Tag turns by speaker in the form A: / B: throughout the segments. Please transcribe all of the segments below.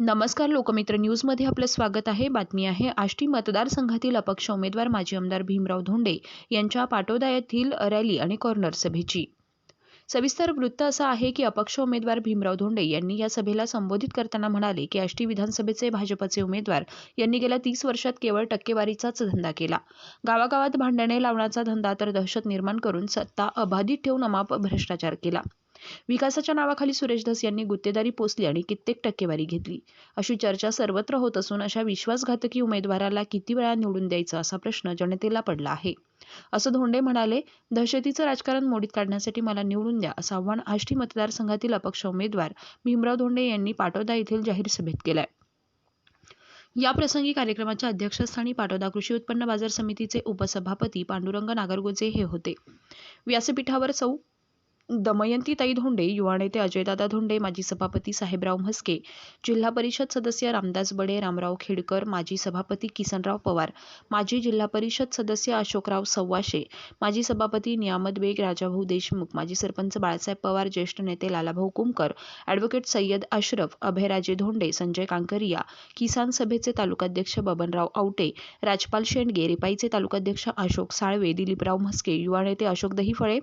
A: नमस्कार लोकमित्र न्यूजमध्ये आपलं स्वागत आहे. बातमी आहे आष्टी मतदारसंघातील अपक्ष उमेदवार माजी आमदार भीमराव धोंडे यांच्या पाटोदा येथील रॅली आणि कॉर्नर सभेची. सविस्तर वृत्त असं आहे की अपक्ष उमेदवार भीमराव धोंडे यांनी या सभेला संबोधित करताना म्हणाले की आष्टी विधानसभेचे भाजपचे उमेदवार यांनी गेल्या तीस वर्षात केवळ टक्केवारीचाच धंदा केला. गावागावात भांडणे लावण्याचा धंदा तर दहशत निर्माण करून सत्ता अबाधित ठेवून अमाप भ्रष्टाचार केला. विकासाच्या नावाखाली सुरेश धस यांनी गुत्तेदारी पोचली आणि कित्येक टक्केवारी घेतली. अशी चर्चा सर्वत्र होत असून अशा विश्वासघातकी उमेदवाराला किती वेळा निवडून द्यायचा असा प्रश्न जनतेला पडला आहे. असं धोंडे म्हणाले दहशतीचं राजकारण मोडीत काढण्यासाठी मला निवडून द्या असं आव्हान आष्टी मतदारसंघातील अपक्ष उमेदवार भीमराव धोंडे यांनी पाटोदा येथील जाहीर सभेत केलाय. या प्रसंगी कार्यक्रमाच्या अध्यक्षस्थानी पाटोदा कृषी उत्पन्न बाजार समितीचे उपसभापती पांडुरंग नागरगोजे हे होते. व्यासपीठावर सौ दमयंतीताई धोंडे युवा नेते अजयदादा धोंडे माजी सभापती साहेबराव म्हस्के जिल्हा परिषद सदस्य रामदास बडे रामराव खेडकर माजी सभापती किसनराव पवार माजी जिल्हा परिषद सदस्य अशोकराव सव्वाशे माजी सभापती नियामत बेग राजाभाऊ देशमुख माजी सरपंच बाळासाहेब पवार ज्येष्ठ नेते लालाभाऊ कुमकर ॲडव्होकेट सय्यद अशरफ अभयराजे धोंडे संजय कांकरिया किसान सभेचे तालुकाध्यक्ष बबनराव आवटे राजपाल शेंडगे रिपाईचे तालुकाध्यक्ष अशोक साळवे दिलीपराव म्हस्के युवा नेते अशोक दहीफळे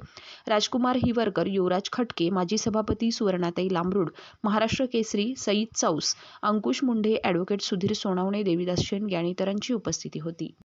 A: राजकुमार हिवर युवराज खटके माजी सभापती सुवर्णाताई लांबरूड महाराष्ट्र केसरी सईद चौस अंकुश मुंढे ॲडव्होकेट सुधीर सोनावणे देविदास शेंडगे आणि इतरांची उपस्थिती होती.